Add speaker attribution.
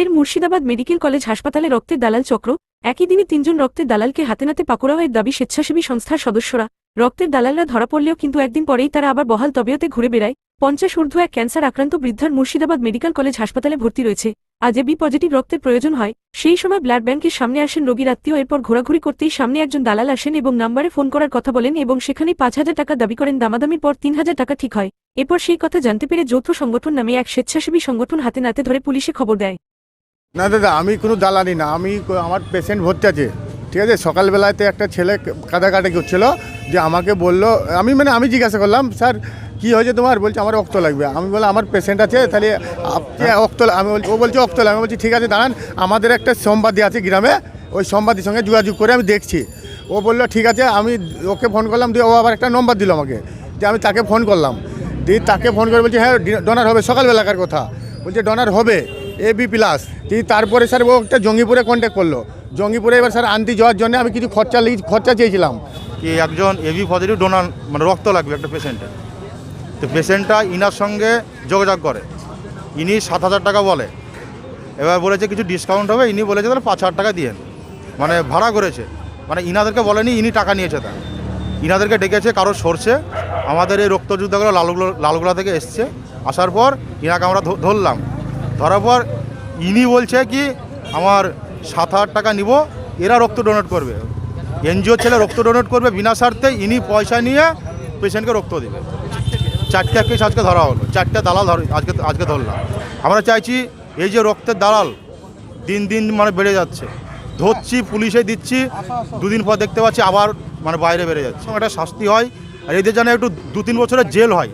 Speaker 1: ফের Murshidabad medical college হাসপাতালে রক্তের দালাল চক্র, একই দিনে তিনজন রক্তের দালালকে হাতে নাতে পাকড়াওয়ের দাবি স্বেচ্ছাসেবী সংস্থার সদস্যরা। রক্তের দালালরা ধরা পড়লেও কিন্তু একদিন পরেই তারা আবার বহাল তবিয়তে ঘুরে বেড়ায়। পঞ্চাশ ঊর্ধ্ব এক ক্যান্সার আক্রান্ত বৃদ্ধার মুর্শিদাবাদ মেডিকেল কলেজ হাসপাতালে ভর্তি রয়েছে। আজ বি পজিটিভ রক্তের প্রয়োজন হয়, সেই সময় ব্লাড ব্যাংকের সামনে আসেন রোগীর আত্মীয়, এরপর ঘোরাঘুরি করতেই সামনে একজন দালাল আসেন এবং নাম্বারে ফোন করার কথা বলেন এবং সেখানেই পাঁচ হাজার টাকা দাবি করেন। দামাদামির পর তিন হাজার টাকা ঠিক হয়। এরপর সেই কথা জানতে পেরে যৌথ সংগঠন নামে এক স্বেচ্ছাসেবী সংগঠন হাতে নাতে ধরে পুলিশে খবর দেয়।
Speaker 2: না দাদা আমি কোনো দালালি না আমি আমার পেশেন্ট ভর্তি আছে। ঠিক আছে? সকালবেলাতে একটা ছেলে কাটাকাটি করছিল যে আমাকে বলল আমি মানে আমি জিজ্ঞাসা করলাম স্যার কি হয়েছে তোমার? বলছে আমার রক্ত লাগবে। আমি বললাম আমার পেশেন্ট আছে তাহলে আপনি রক্ত আমি বলছি ও বলছে রক্ত লাগবে। আমি বলছি ঠিক আছে দাঁড়ান আমাদের একটা সোমবাদী আছে গ্রামে ওই সোমবাদীর সঙ্গে যোগাযোগ করে আমি দেখছি। ও বলল ঠিক আছে আমি ওকে ফোন করলাম দিয়ে ও আবার একটা নম্বর দিল আমাকে যে আমি তাকে ফোন করলাম। দিয়ে তাকে ফোন করে বলছি হ্যাঁ ডোনার হবে সকালবেলাকার কথা। বলছে ডোনার হবে। এ বি প্লাস দিয়ে তারপরে স্যার ও একটা জঙ্গিপুরে কন্ট্যাক্ট করল। জঙ্গিপুরে এবার স্যার আনতে যাওয়ার জন্য আমি কিছু খরচা খরচা চেয়েছিলাম।
Speaker 3: কি একজন এবি পজিটিভ ডোনার মানে রক্ত লাগবে একটা পেশেন্টের তো পেশেন্টটা ইনার সঙ্গে যোগাযোগ করে। ইনি সাত হাজার টাকা বলে। এবার বলেছে কিছু ডিসকাউন্ট হবে, ইনি বলেছে তাহলে পাঁচ হাজার টাকা দিয়েন। মানে ভাড়া করেছে। মানে ইনাদেরকে বলেনি, ইনি টাকা নিয়েছে তার। ইনাদেরকে ডেকেছে কারোর সরছে। আমাদের এই রক্তযুদ্ধগুলো লালগুলো, লালগোলা থেকে এসছে। আসার পর ইনাকে আমরা ধরলাম। ধরার পর ইনি বলছে কি, আমার সাত হাজার টাকা নিব, এরা রক্ত ডোনেট করবে। এনজিও ছেলে রক্ত ডোনেট করবে বিনা স্বার্থে, ইনি পয়সা নিয়ে পেশেন্টকে রক্ত দেবে। চারটে কেস আজকে ধরা হলো, চারটে দালাল ধর, আজকে আজকে ধরলাম। আমরা চাইছি এই যে রক্তের দালাল দিন দিন মানে বেড়ে যাচ্ছে। ধরছি, পুলিশে দিচ্ছি, দুদিন পর দেখতে পাচ্ছি আবার মানে বাইরে বেড়ে যাচ্ছে। একটা শাস্তি হয়, আর এদের যেন একটু দু তিন বছরের জেল হয়।